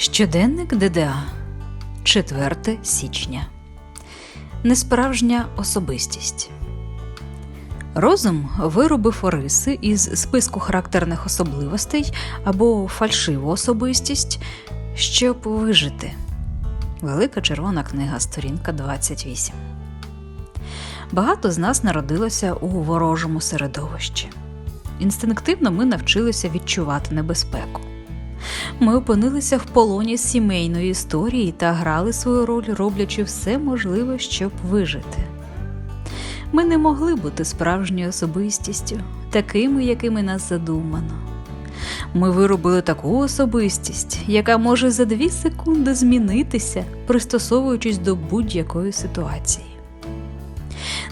Щоденник ДДА 4 січня. Несправжня особистість. Розум виробив риси із списку характерних особливостей або фальшиву особистість, щоб вижити. Велика червона книга, сторінка 28. Багато з нас народилося у ворожому середовищі. Інстинктивно ми навчилися відчувати небезпеку. Ми опинилися в полоні сімейної історії та грали свою роль, роблячи все можливе, щоб вижити. Ми не могли бути справжньою особистістю, такими, якими нас задумано. Ми виробили таку особистість, яка може за дві секунди змінитися, пристосовуючись до будь-якої ситуації.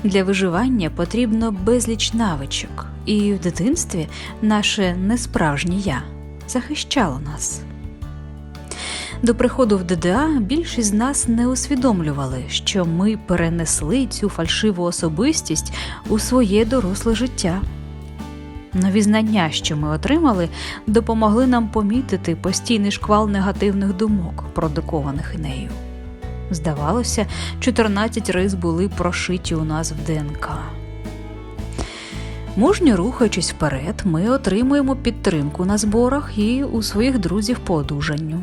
Для виживання потрібно безліч навичок, і в дитинстві наше несправжнє я захищало нас. До приходу в ДДА більшість з нас не усвідомлювали, що ми перенесли цю фальшиву особистість у своє доросле життя. Нові знання, що ми отримали, допомогли нам помітити постійний шквал негативних думок, продукованих нею. Здавалося, 14 рис були прошиті у нас в ДНК. Мужньо рухаючись вперед, ми отримуємо підтримку на зборах і у своїх друзів по одужанню.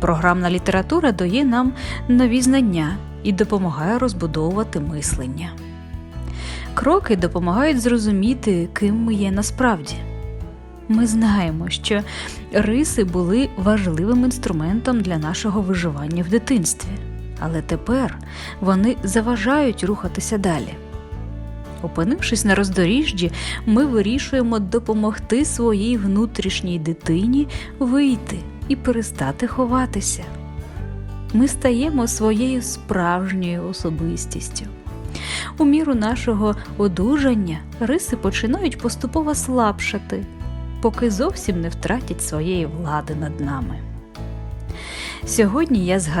Програмна література дає нам нові знання і допомагає розбудовувати мислення. Кроки допомагають зрозуміти, ким ми є насправді. Ми знаємо, що риси були важливим інструментом для нашого виживання в дитинстві, але тепер вони заважають рухатися далі. Опинившись на роздоріжжі, ми вирішуємо допомогти своїй внутрішній дитині вийти і перестати ховатися. Ми стаємо своєю справжньою особистістю. У міру нашого одужання риси починають поступово слабшати, поки зовсім не втратять своєї влади над нами. Сьогодні я згадаю.